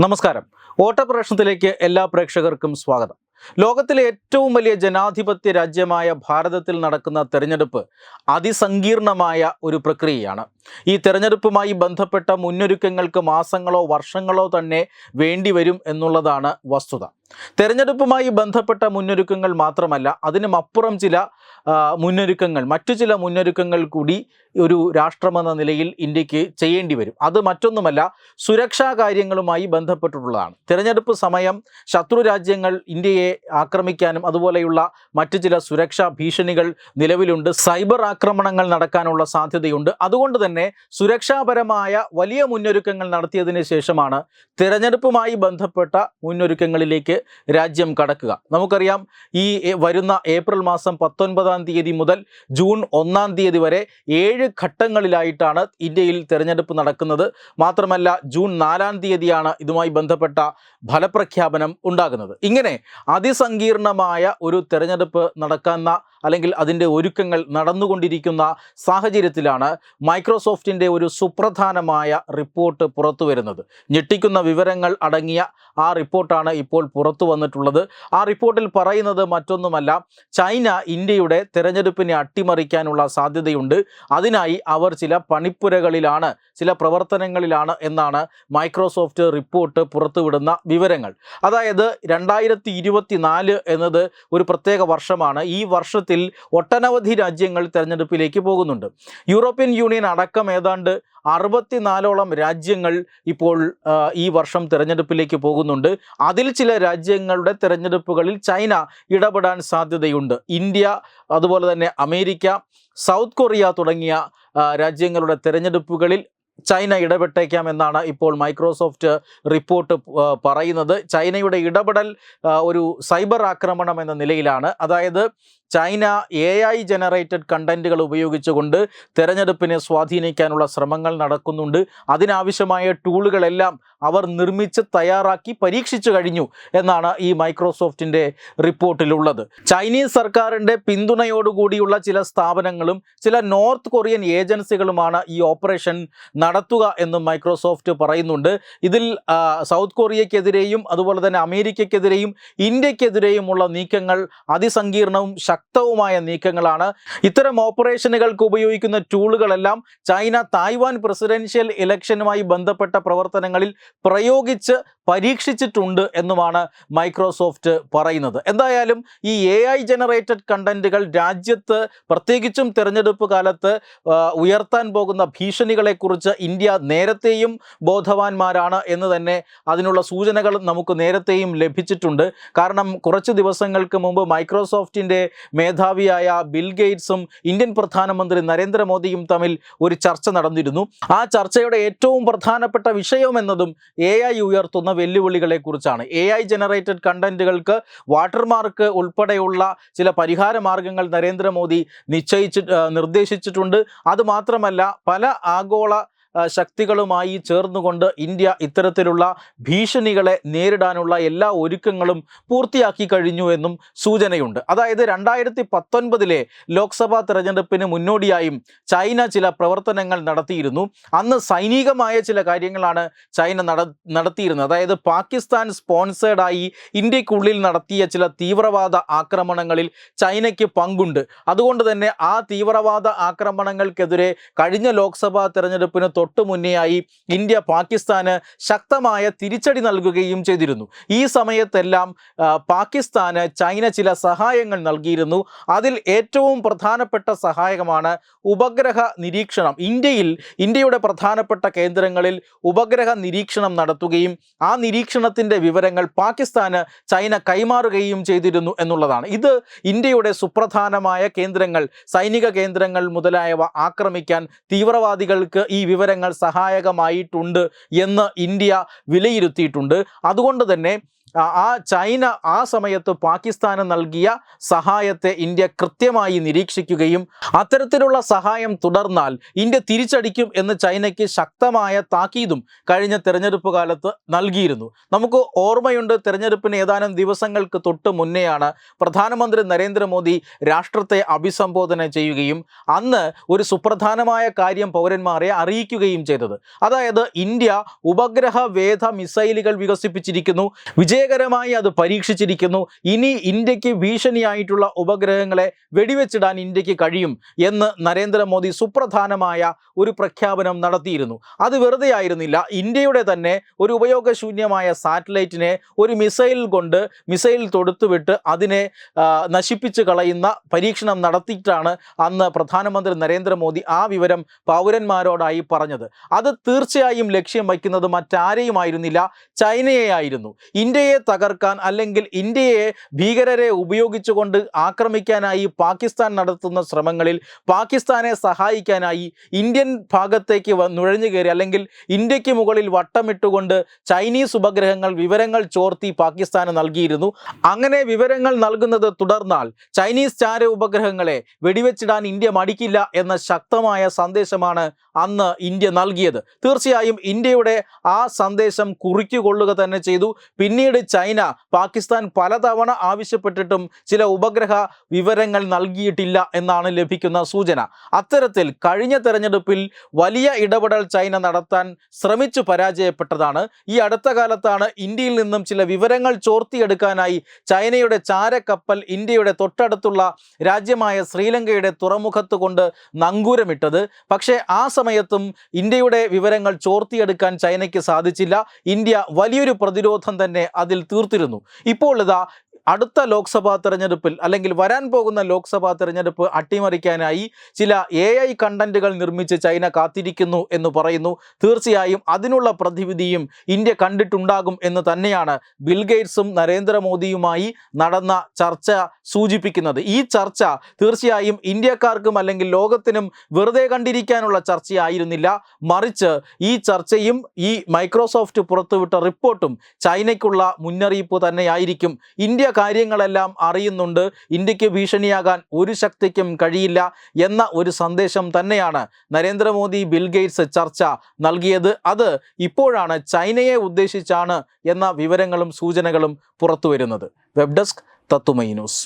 നമസ്കാരം. ഓട്ടപ്രശ്നത്തിലേക്ക് എല്ലാ പ്രേക്ഷകർക്കും സ്വാഗതം. ലോകത്തിലെ ഏറ്റവും വലിയ ജനാധിപത്യ രാജ്യമായ ഭാരതത്തിൽ നടക്കുന്ന തെരഞ്ഞെടുപ്പ് അതിസങ്കീർണമായ ഒരു പ്രക്രിയയാണ്. ഈ തെരഞ്ഞെടുപ്പുമായി ബന്ധപ്പെട്ട മുന്നൊരുക്കങ്ങൾക്ക് മാസങ്ങളോ വർഷങ്ങളോ തന്നെ വേണ്ടി വരും എന്നുള്ളതാണ് വസ്തുത. തെരഞ്ഞെടുപ്പുമായി ബന്ധപ്പെട്ട മുന്നൊരുക്കങ്ങൾ മാത്രമല്ല അതിനുമപ്പുറം ചില മുന്നൊരുക്കങ്ങൾ മറ്റു ചില മുന്നൊരുക്കങ്ങൾ കൂടി ഒരു രാഷ്ട്രമെന്ന നിലയിൽ ഇന്ത്യയ്ക്ക് ചെയ്യേണ്ടി വരും. അത് മറ്റൊന്നുമല്ല സുരക്ഷാ കാര്യങ്ങളുമായി ബന്ധപ്പെട്ടിട്ടുള്ളതാണ്. തിരഞ്ഞെടുപ്പ് സമയം ശത്രു രാജ്യങ്ങൾ ഇന്ത്യയെ ആക്രമിക്കാനും അതുപോലെയുള്ള മറ്റു ചില സുരക്ഷാ ഭീഷണികൾ നിലവിലുണ്ട്. സൈബർ ആക്രമണങ്ങൾ നടക്കാനുള്ള സാധ്യതയുണ്ട്. അതുകൊണ്ട് തന്നെ സുരക്ഷാപരമായ വലിയ മുന്നൊരുക്കങ്ങൾ നടത്തിയതിന് ശേഷമാണ് തിരഞ്ഞെടുപ്പുമായി ബന്ധപ്പെട്ട മുന്നൊരുക്കങ്ങളിലേക്ക് രാജ്യം കടക്കുക. നമുക്കറിയാം ഈ വരുന്ന ഏപ്രിൽ മാസം പത്തൊൻപതാം തീയതി മുതൽ ജൂൺ ഒന്നാം തീയതി വരെ ഏഴ് ഘട്ടങ്ങളിലായിട്ടാണ് ഇന്ത്യയിൽ തിരഞ്ഞെടുപ്പ് നടക്കുന്നത്. മാത്രമല്ല ജൂൺ നാലാം തീയതിയാണ് ഇതുമായി ബന്ധപ്പെട്ട ഫലപ്രഖ്യാപനം ഉണ്ടാകുന്നത്. ഇങ്ങനെ അതിസങ്കീർണമായ ഒരു തെരഞ്ഞെടുപ്പ് നടക്കുന്ന അല്ലെങ്കിൽ അതിന്റെ ഒരുക്കങ്ങൾ നടന്നുകൊണ്ടിരിക്കുന്ന സാഹചര്യത്തിലാണ് മൈക്രോസോഫ്റ്റിന്റെ ഒരു സുപ്രധാനമായ റിപ്പോർട്ട് പുറത്തു വരുന്നത്. ഞെട്ടിക്കുന്ന വിവരങ്ങൾ അടങ്ങിയ ആ റിപ്പോർട്ടാണ് ഇപ്പോൾ പുറത്തു വന്നിട്ടുള്ളത്. ആ റിപ്പോർട്ടിൽ പറയുന്നത് മറ്റൊന്നുമല്ല. ചൈന ഇന്ത്യയുടെ തെരഞ്ഞെടുപ്പിനെ അട്ടിമറിക്കാനുള്ള സാധ്യതയുണ്ട്. അതിനായി അവർ ചില പണിപ്പുരകളിലാണ് ചില പ്രവർത്തനങ്ങളിലാണ് എന്നാണ് മൈക്രോസോഫ്റ്റ് റിപ്പോർട്ട് പുറത്തുവിടുന്ന വിവരങ്ങൾ. അതായത് രണ്ടായിരത്തി ഇരുപത്തി നാല് എന്നത് ഒരു പ്രത്യേക വർഷമാണ്. ഈ വർഷത്തിൽ ഒട്ടനവധി രാജ്യങ്ങൾ തെരഞ്ഞെടുപ്പിലേക്ക് പോകുന്നുണ്ട്. യൂറോപ്യൻ യൂണിയൻ അടക്കം ഏതാണ്ട് അറുപത്തിനാലോളം രാജ്യങ്ങൾ ഇപ്പോൾ ഈ വർഷം തിരഞ്ഞെടുപ്പിലേക്ക് പോകുന്നുണ്ട്. അതിൽ ചില രാജ്യങ്ങളുടെ തിരഞ്ഞെടുപ്പുകളിൽ ചൈന ഇടപെടാൻ സാധ്യതയുണ്ട്. ഇന്ത്യ അതുപോലെ തന്നെ അമേരിക്ക സൗത്ത് കൊറിയ തുടങ്ങിയ രാജ്യങ്ങളുടെ തിരഞ്ഞെടുപ്പുകളിൽ ചൈന ഇടപെട്ടേക്കാം എന്നാണ് ഇപ്പോൾ മൈക്രോസോഫ്റ്റ് റിപ്പോർട്ട് പറയുന്നത്. ചൈനയുടെ ഇടപെടൽ ഒരു സൈബർ ആക്രമണം എന്ന നിലയിലാണ്. അതായത് ചൈന എ ഐ ജനറേറ്റഡ് കണ്ടന്റുകൾ ഉപയോഗിച്ചുകൊണ്ട് തെരഞ്ഞെടുപ്പിനെ സ്വാധീനിക്കാനുള്ള ശ്രമങ്ങൾ നടക്കുന്നുണ്ട്. അതിനാവശ്യമായ ടൂളുകളെല്ലാം അവർ നിർമ്മിച്ച് തയ്യാറാക്കി പരീക്ഷിച്ചു കഴിഞ്ഞു എന്നാണ് ഈ മൈക്രോസോഫ്റ്റിന്റെ റിപ്പോർട്ടിലുള്ളത്. ചൈനീസ് സർക്കാരിന്റെ പിന്തുണയോടുകൂടിയുള്ള ചില സ്ഥാപനങ്ങളും ചില നോർത്ത് കൊറിയൻ ഏജൻസികളുമാണ് ഈ ഓപ്പറേഷൻ നടത്തുക എന്നും മൈക്രോസോഫ്റ്റ് പറയുന്നുണ്ട്. ഇതിൽ സൗത്ത് കൊറിയക്കെതിരെയും അതുപോലെ തന്നെ അമേരിക്കക്കെതിരെയും ഇന്ത്യക്കെതിരെയുമുള്ള നീക്കങ്ങൾ അതിസങ്കീർണവും ശക്തവുമായ നീക്കങ്ങളാണ്. ഇത്തരം ഓപ്പറേഷനുകൾക്ക് ഉപയോഗിക്കുന്ന ടൂളുകളെല്ലാം ചൈന തായ്വാൻ പ്രസിഡൻഷ്യൽ ഇലക്ഷനുമായി ബന്ധപ്പെട്ട പ്രവർത്തനങ്ങളിൽ പ്രയോഗിച്ച് പരീക്ഷിച്ചിട്ടുണ്ട് എന്നുമാണ് മൈക്രോസോഫ്റ്റ് പറയുന്നത്. എന്തായാലും ഈ എ ഐ ജനറേറ്റഡ് കണ്ടന്റുകൾ രാജ്യത്ത് പ്രത്യേകിച്ചും തിരഞ്ഞെടുപ്പ് കാലത്ത് ഉയർത്താൻ പോകുന്ന ഭീഷണികളെക്കുറിച്ച് ഇന്ത്യ നേരത്തെയും ബോധവാന്മാരാണ് എന്ന് തന്നെ അതിനുള്ള സൂചനകൾ നമുക്ക് നേരത്തെയും ലഭിച്ചിട്ടുണ്ട്. കാരണം കുറച്ച് ദിവസങ്ങൾക്ക് മുമ്പ് മൈക്രോസോഫ്റ്റിന്റെ മേധാവിയായ ബിൽ ഗേറ്റ്സും ഇന്ത്യൻ പ്രധാനമന്ത്രി നരേന്ദ്രമോദിയും തമ്മിൽ ഒരു ചർച്ച നടന്നിരുന്നു. ആ ചർച്ചയുടെ ഏറ്റവും പ്രധാനപ്പെട്ട വിഷയം എന്നതും എ ഉയർത്തുന്ന വെല്ലുവിളികളെ കുറിച്ചാണ് എ ഐ ജനറേറ്റഡ് കണ്ടന്റുകൾക്ക് വാട്ടർമാർക്ക് ഉൾപ്പെടെയുള്ള ചില പരിഹാര മാർഗങ്ങൾ നരേന്ദ്രമോദി നിശ്ചയിച്ച് ആ, നിർദ്ദേശിച്ചിട്ടുണ്ട്. അതുമാത്രമല്ല പല ആഗോള ശക്തികളുമായി ചേർന്നുകൊണ്ട് ഇന്ത്യ ഇത്തരത്തിലുള്ള ഭീഷണികളെ നേരിടാനുള്ള എല്ലാ ഒരുക്കങ്ങളും പൂർത്തിയാക്കി കഴിഞ്ഞു എന്നും സൂചനയുണ്ട്. അതായത് രണ്ടായിരത്തി പത്തൊൻപതിലെ ലോക്സഭാ തെരഞ്ഞെടുപ്പിന് മുന്നോടിയായും ചൈന ചില പ്രവർത്തനങ്ങൾ നടത്തിയിരുന്നു. അന്ന് സൈനികമായ ചില കാര്യങ്ങളാണ് ചൈന നടത്തിയിരുന്നത്. അതായത് പാകിസ്ഥാൻ സ്പോൺസേഡായി ഇന്ത്യക്കുള്ളിൽ നടത്തിയ ചില തീവ്രവാദ ആക്രമണങ്ങളിൽ ചൈനയ്ക്ക് പങ്കുണ്ട്. അതുകൊണ്ട് തന്നെ ആ തീവ്രവാദ ആക്രമണങ്ങൾക്കെതിരെ കഴിഞ്ഞ ലോക്സഭാ തെരഞ്ഞെടുപ്പിന് തൊട്ടു മുന്നെയായി ഇന്ത്യ പാകിസ്ഥാന് ശക്തമായ തിരിച്ചടി നൽകുകയും ചെയ്തിരുന്നു. ഈ സമയത്തെല്ലാം പാകിസ്ഥാന് ചൈന ചില സഹായങ്ങൾ നൽകിയിരുന്നു. അതിൽ ഏറ്റവും പ്രധാനപ്പെട്ട സഹായകമാണ് ഉപഗ്രഹ നിരീക്ഷണം. ഇന്ത്യയിൽ ഇന്ത്യയുടെ പ്രധാനപ്പെട്ട കേന്ദ്രങ്ങളിൽ ഉപഗ്രഹ നിരീക്ഷണം നടത്തുകയും ആ നിരീക്ഷണത്തിന്റെ വിവരങ്ങൾ പാകിസ്ഥാന് ചൈന കൈമാറുകയും ചെയ്തിരുന്നു എന്നുള്ളതാണ്. ഇത് ഇന്ത്യയുടെ സുപ്രധാനമായ കേന്ദ്രങ്ങൾ സൈനിക കേന്ദ്രങ്ങൾ മുതലായവ ആക്രമിക്കാൻ തീവ്രവാദികൾക്ക് ഈ വിവരങ്ങൾ സഹായകമായിട്ടുണ്ട് എന്ന് ഇന്ത്യ വിലയിരുത്തിയിട്ടുണ്ട്. അതുകൊണ്ട് തന്നെ ആ- ചൈന ആ സമയത്ത് പാകിസ്ഥാന് നൽകിയ സഹായത്തെ ഇന്ത്യ കൃത്യമായി നിരീക്ഷിക്കുകയും അത്തരത്തിലുള്ള സഹായം തുടർന്നാൽ ഇന്ത്യ തിരിച്ചടിക്കും എന്ന് ചൈനയ്ക്ക് ശക്തമായ താക്കീതും കഴിഞ്ഞ തെരഞ്ഞെടുപ്പ് കാലത്ത് നൽകിയിരുന്നു. നമുക്ക് ഓർമ്മയുണ്ട് തെരഞ്ഞെടുപ്പിന് ഏതാനും ദിവസങ്ങൾക്ക് തൊട്ട് മുന്നെയാണ് പ്രധാനമന്ത്രി നരേന്ദ്രമോദി രാഷ്ട്രത്തെ അഭിസംബോധന ചെയ്യുകയും അന്ന് ഒരു സുപ്രധാനമായ കാര്യം പൗരന്മാരെ അറിയിക്കുകയും ചെയ്തത്. അതായത് ഇന്ത്യ ഉപഗ്രഹ വേധ മിസൈലുകൾ വികസിപ്പിച്ചിരിക്കുന്നു. വിജയകരമായി അത് പരീക്ഷിച്ചിരിക്കുന്നു. ഇനി ഇന്ത്യയ്ക്ക് ഭീഷണിയായിട്ടുള്ള ഉപഗ്രഹങ്ങളെ വെടിവെച്ചിടാൻ ഇന്ത്യയ്ക്ക് കഴിയും എന്ന് നരേന്ദ്രമോദി സുപ്രധാനമായ ഒരു പ്രഖ്യാപനം നടത്തിയിരുന്നു. അത് വെറുതെ ആയിരുന്നില്ല. ഇന്ത്യയുടെ തന്നെ ഒരു ഉപയോഗശൂന്യമായ സാറ്റലൈറ്റിനെ ഒരു മിസൈൽ കൊണ്ട് മിസൈൽ തൊടുത്തുവിട്ട് അതിനെ നശിപ്പിച്ച് കളയുന്ന പരീക്ഷണം നടത്തിയിട്ടാണ് അന്ന് പ്രധാനമന്ത്രി നരേന്ദ്രമോദി ആ വിവരം പൗരന്മാരോടായി പറഞ്ഞത്. അത് തീർച്ചയായും ലക്ഷ്യം വയ്ക്കുന്നത് മറ്റാരെയുമായിരുന്നില്ല ചൈനയെ ആയിരുന്നു ഇന്ത്യയെ തകർക്കാൻ അല്ലെങ്കിൽ ഇന്ത്യയെ ഭീകരരെ ഉപയോഗിച്ചുകൊണ്ട് ആക്രമിക്കാനായി പാകിസ്ഥാൻ നടത്തുന്ന ശ്രമങ്ങളിൽ പാകിസ്ഥാനെ സഹായിക്കാനായി ഇന്ത്യൻ ഭാഗത്തേക്ക് നുഴഞ്ഞു കയറി അല്ലെങ്കിൽ ഇന്ത്യയ്ക്ക് മുകളിൽ വട്ടമിട്ടുകൊണ്ട് ചൈനീസ് ഉപഗ്രഹങ്ങൾ വിവരങ്ങൾ ചോർത്തി പാകിസ്ഥാന് നൽകിയിരുന്നു. അങ്ങനെ വിവരങ്ങൾ നൽകുന്നത് തുടർന്നാൽ ചൈനീസ് ചാര ഉപഗ്രഹങ്ങളെ വെടിവെച്ചിടാൻ ഇന്ത്യ മടിക്കില്ല എന്ന ശക്തമായ സന്ദേശമാണ് അന്ന് ഇന്ത്യ നൽകിയത്. തീർച്ചയായും ഇന്ത്യയുടെ ആ സന്ദേശം കുറിക്കുകൊള്ളുക തന്നെ ചെയ്തു. പിന്നീട് ചൈന പാകിസ്ഥാൻ പലതവണ ആവശ്യപ്പെട്ടിട്ടും ചില ഉപഗ്രഹ വിവരങ്ങൾ നൽകിയിട്ടില്ല എന്നാണ് ലഭിക്കുന്ന സൂചന. അത്തരത്തിൽ കഴിഞ്ഞ തെരഞ്ഞെടുപ്പിൽ വലിയ ഇടപെടൽ ചൈന നടത്താൻ ശ്രമിച്ചു പരാജയപ്പെട്ടതാണ്. ഈ അടുത്ത കാലത്താണ് ഇന്ത്യയിൽ നിന്നും ചില വിവരങ്ങൾ ചോർത്തിയെടുക്കാനായി ചൈനയുടെ ചാരക്കപ്പൽ ഇന്ത്യയുടെ തൊട്ടടുത്തുള്ള രാജ്യമായ ശ്രീലങ്കയുടെ തുറമുഖത്ത് കൊണ്ട് നങ്കൂരമിട്ടത്. പക്ഷേ ആ സമയത്തും ഇന്ത്യയുടെ വിവരങ്ങൾ ചോർത്തിയെടുക്കാൻ ചൈനയ്ക്ക് സാധിച്ചില്ല. ഇന്ത്യ വലിയൊരു പ്രതിരോധം തന്നെ അതിൽ തീർത്തിരുന്നു. ഇപ്പോൾ ഇതാ അടുത്ത ലോക്സഭാ തെരഞ്ഞെടുപ്പിൽ അല്ലെങ്കിൽ വരാൻ പോകുന്ന ലോക്സഭാ തെരഞ്ഞെടുപ്പ് അട്ടിമറിക്കാനായി ചില എ ഐ കണ്ടന്റുകൾ നിർമ്മിച്ച് ചൈന കാത്തിരിക്കുന്നു എന്ന് പറയുന്നു. തീർച്ചയായും അതിനുള്ള പ്രതിവിധിയും ഇന്ത്യ കണ്ടിട്ടുണ്ടാകും എന്ന് തന്നെയാണ് ബിൽഗേറ്റ്സും നരേന്ദ്രമോദിയുമായി നടന്ന ചർച്ച സൂചിപ്പിക്കുന്നത്. ഈ ചർച്ച തീർച്ചയായും ഇന്ത്യക്കാർക്കും അല്ലെങ്കിൽ ലോകത്തിനും വെറുതെ കണ്ടിരിക്കാനുള്ള ചർച്ചയായിരുന്നില്ല. മറിച്ച് ഈ ചർച്ചയും ഈ മൈക്രോസോഫ്റ്റ് പുറത്തുവിട്ട റിപ്പോർട്ടും ചൈനയ്ക്കുള്ള മുന്നറിയിപ്പ് തന്നെയായിരിക്കും. ഇന്ത്യ കാര്യങ്ങളെല്ലാം അറിയുന്നുണ്ട്. ഇന്ത്യയ്ക്ക് ഭീഷണിയാകാൻ ഒരു ശക്തിക്കും കഴിയില്ല എന്ന ഒരു സന്ദേശം തന്നെയാണ് നരേന്ദ്രമോദി ബിൽഗേറ്റ്സ് ചർച്ച നൽകിയത്. അത് ഇപ്പോഴാണ് ചൈനയെ ഉദ്ദേശിച്ചാണ് എന്ന വിവരങ്ങളും സൂചനകളും പുറത്തുവരുന്നത്. വെബ് ഡെസ്ക് തത്തുമൈ ന്യൂസ്.